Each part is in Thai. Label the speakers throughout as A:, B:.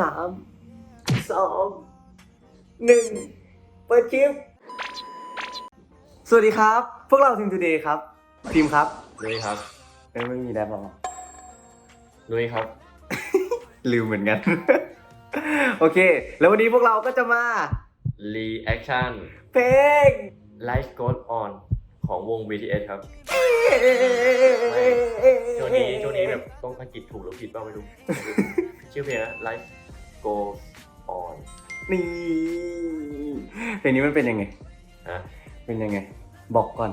A: สามสองหนึ่งเปิดคลิป สวัสดีครับ พวกเราทีม Today ครับทีมครับ
B: นุ้ยครับ
A: เอ้ยไม่มีแดบหรอ
B: นุ้ยครับ
A: ลืมเหมือนกัน โอเค แล้ววันนี้พวกเราก็จะมา
B: reaction
A: เพลง
B: life goes on ของวง BTS ครับ ช่วงนี้ช่วงนี้แบบต้องอังกฤษถูกหรือผิดบ้างไม่รู้ ชื่อเพลงนะ life goes on
A: นี่เพลงนี้มันเป็นยังไง
B: ฮะ
A: เป็นยังไง บอกก่อน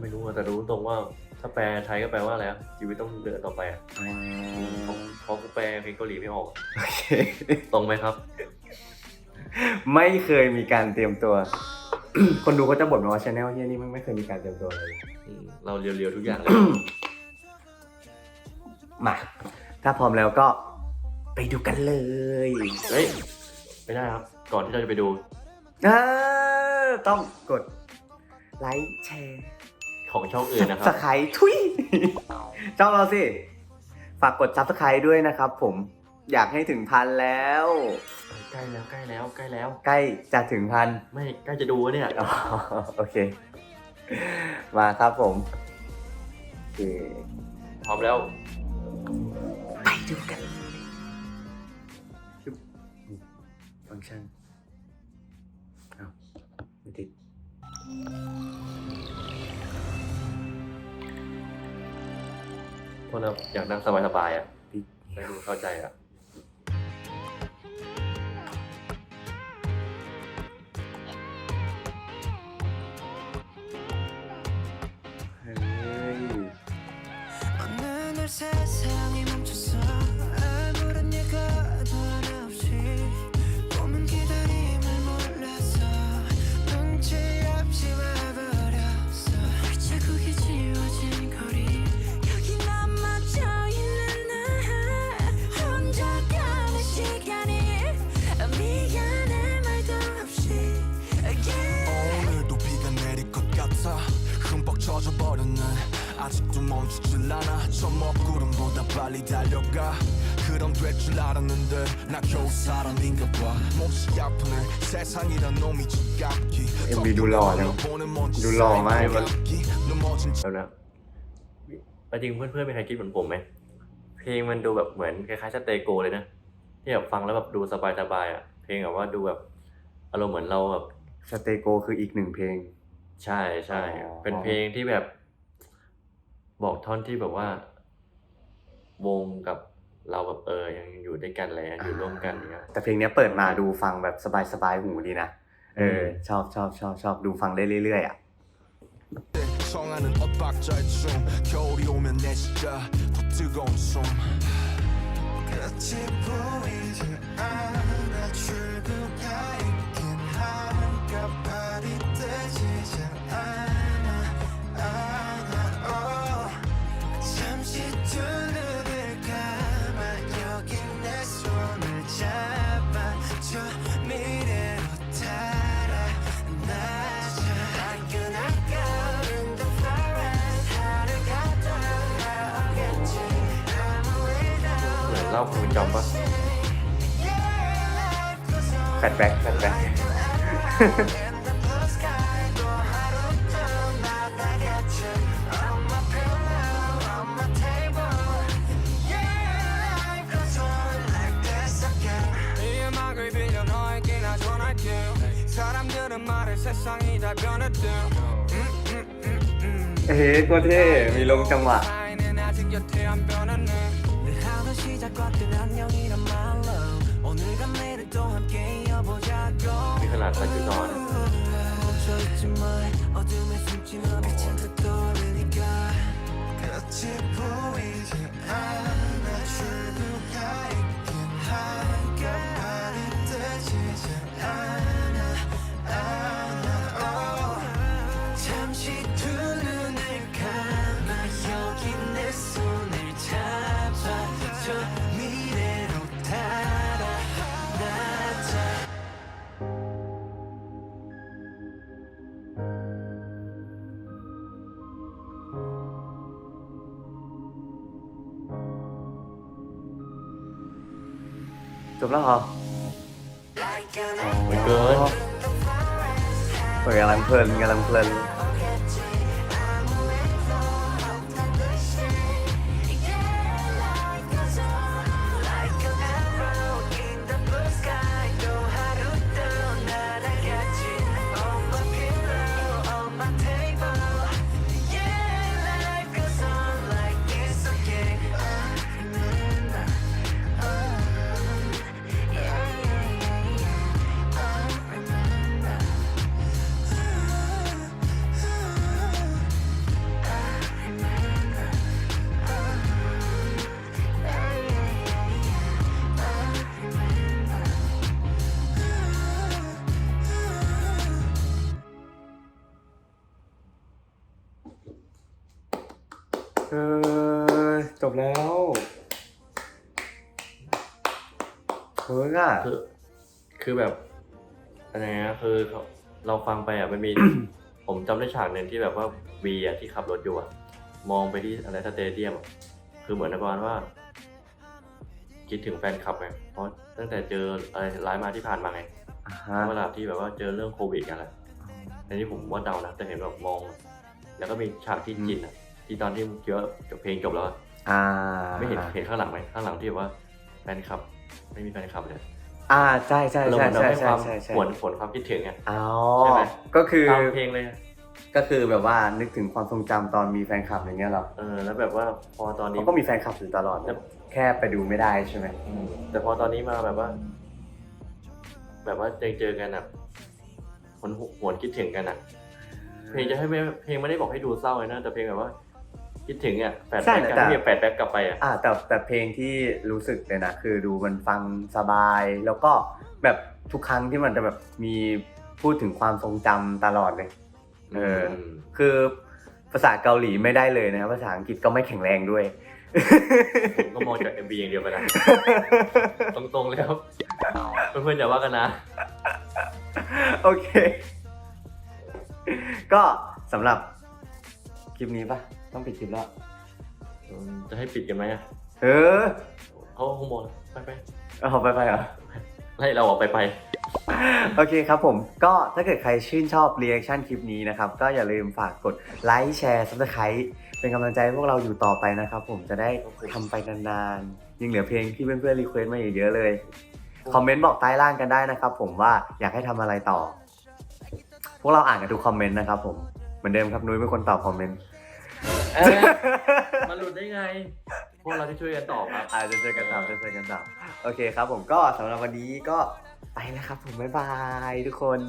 B: ไม่รู้อะแต่รู้ตรงว่าถ้าแปลไทยก็แปลว่าอะไรอะชีวิตต้องเดินต่อไปอะเพราะเพราะกูแปลเพลงเกาหลีไม่ออก
A: โอเค
B: ตรงไหมครับ
A: ไม่เคยมีการเตรียมตัว คนดูเขาจะบ่นมาว่าชาแนลเฮียนี่มันไม่เคยมีการเตรียมตัวเลย
B: อืมเราเรียวๆทุกอย่างเลย
A: มา ถ้าพร้อมแล้วก็ ไปดูกันเลย
B: เฮ้ยไม่ได้ครับ ก่อนที่เราจะไปดู
A: อ่าต้องกดไลค์แชร์
B: ของช่องอื่นนะค
A: ส
B: รับ
A: ไครทุยช่องเราสิ ฝากกดซับสไครด้วยนะครับผมอยากให้ถึงพันแล้ว
B: ใกล้แล้วใกล้แล้วใกล้แล้ว
A: ใกล้จะถึงพัน
B: ไม่ใกล้จะดูแล้วเนี่ย
A: อ๋อโอเค มาครับผมโอเค
B: พร้อมแล้ว
A: ไปดูกัน ชันเอาไม่ติด
B: คนเราอยากนั่งสบายๆอะ
A: ปิด
B: ไม่รู้เข้าใจอะ
A: เฮ้ย
C: 흠뻑 젖어버린 날 아직도 멈추질 않아 저 먹구름보다 빨리 달려가 그럼 될 줄 알았는데 나 겨우 사람인가 봐 몹시 아프네 세상이란 놈이 지갑기
A: MVดูหล่อจัง
C: 보는 먼지
A: ดูหล่อมาก
C: 사이에 깎기. 넘어진
B: แล้วนะเอาจริงเพื่อนๆมีใครคิดเหมือนผมไหม เพลงมันดูแบบเหมือนคล้ายๆสเตโกเลยนะ ที่แบบฟังแล้วแบบดูสบายๆอ่ะ เพลงแบบว่าดูแบบอารมณ์เหมือนเราแบบ
A: สเตโกคืออีกหนึ่งเพลง
B: ใช่ใช่
A: อ๋อ
B: เป็นเพลงที่แบบ บอกท่อนที่แบบว่า วงกับเราแบบเออยังอยู่ด้วยกันเลยอยู่ร่วมกันอย่างเงี้ย
A: แต่เพลงเนี้ยเปิดมาดูฟังแบบสบายๆหูดีนะ เออ
B: ม
A: ชอบชอบชอบชอบดูฟังได้เรื่อยๆอ่ะ
C: 청하는 엇박자의 춤 겨울이 오면 내 진짜 더 뜨거운 숨 끝이 보이지 않아 출구가 있긴 한가발
B: เล่าคุณจอมปะ
A: แฟลแบ็กแฟลแบ็กเฮ้ยก็เท่มีลมจังหวะ
D: 늘 하던 시작과 끝 안녕이란 말로 오늘과 내일도 함께 이어보자고
B: มีขนาดใส่ชุดนอนอะ
D: 멈춰있지 마 어둠에 숨지 마 빛은 다 떠오르니까
C: 끝이 보이지 않아
A: จบแล้วเหรอ
B: ไม่เกิน
A: โอ้ยกำลังเพลินกำลังเพลิน ออจบแล้วเฮ้ยอะ
B: คือคือแบบอะไรนะคือเขาเราฟังไปอะมันมี ผมจำได้ฉากหนึ่งที่แบบว่าวีอะที่ขับรถอยู่อะ มองไปที่อะไรสเตเดียมอะคือเหมือนประมาณว่า คิดถึงแฟนคลับไงเพราะตั้งแต่เจออะไรร้ายมาที่ผ่านมาไง
A: อ่าฮะ
B: เวลาที่แบบว่าเจอเรื่องโควิดกันแหละในนี้ผมว่าเดานะแต่เห็นแบบมอง แล้วก็มีฉากที่จินอะ ที่ตอนที่เกี่ยวกับเพลงจบแล้วอะ
A: อ่า
B: ไม่เห็นเห็นข้างหลังไหมข้างหลังที่แบบว่าแฟนคลับ ไม่มีแฟนคลับเลย
A: อ่าใช่ใช่
B: เรา
A: ใช่
B: เหมือนเรา
A: ใช่
B: ให้ค
A: ใช่
B: วาม
A: ใช่ใช่
B: ผลผลความคิดถึงอะ
A: อ๋อ
B: ใช่ไหม
A: ก็คือ
B: ตามเพลงเลยอะ
A: ก็คือแบบว่านึกถึงความทรงจำตอนมีแฟนคลับอย่างเงี้ยเหรอ
B: เออแล้วแบบว่าพอตอนนี้
A: เขาก็มีแฟนคลับอยู่ตลอดนะแค่ไปดูไม่ได้ใช่ไหม
B: อืมแต่พอตอนนี้มาแบบว่า แบบว่าเจอเจอกันอะหวนหวนคิดถึงกันอะ เพลงจะให้ไม่เพลงไม่ได้บอกให้ดูเศร้าเลยนะแต่เพลงแบบว่า คิดถึงอะแปด
A: ใช่
B: แบ็กกัน
A: แต่
B: ที่แปดแบ็กกลับไปอะ
A: อ่าแต่แต่เพลงที่รู้สึกเลยนะ คือดูมันฟังสบาย แล้วก็แบบทุกครั้งที่มันจะแบบมีพูดถึงความทรงจำตลอดเลยเออ
B: ม
A: คือภาษาเกาหลีไม่ได้เลยนะครับภาษาอังกฤษก็ไม่แข็งแรงด้วย
B: ผมก็มองจาก MV อย่างเดียวไปนะตรงๆเลยครับเพื่อนๆอย่าว่ากันนะ
A: โอเค ก็สำหรับคลิปนี้ปะ ต้องปิดคลิปแล้ว
B: อืมจะให้ปิดกันไหมอะ
A: เออ
B: เขาคงบอกไปไป
A: เอาไปไปเหรอ
B: ไล่เราออกไปไป
A: โอเคครับผมก็ถ้าเกิดใครชื่นชอบรีแอคชั่นคลิปนี้นะครับ ก็อย่าลืมฝากกดไลค์แชร์ซับสไครต์เป็นกำลังใจให้พวกเราอยู่ต่อไปนะครับผมจะได้ทำไปนานๆยังเหลือเพลงที่เพื่อนๆรีเควสต์มาอีกเยอะเลย คอมเมนต์บอกใต้ล่างกันได้นะครับผมว่าอยากให้ทำอะไรต่อ พวกเราอ่านกันทุกคอมเมนต์นะครับผมเหมือนเดิมครับนุ้ยเป็นคนตอบคอมเมนต์
B: เอ๊ะมันหลุดได้ไง พวกเราที่ช่วยกันตอบครับ
A: อาจจะเจอกันตามจะเจอกันตามโอเคครับผมก็สำหรับวันนี้ก็ไปแล้วครับผม บ๊ายบายทุกคน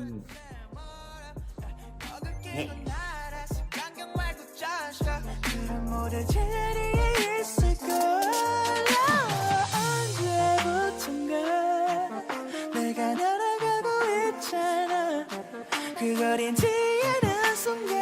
D: 안경 말고 짜샤 그런 모든 자리에 있을 거야 언제부턴가 내가 날아가고 있잖아 그 어린 지혜는 순간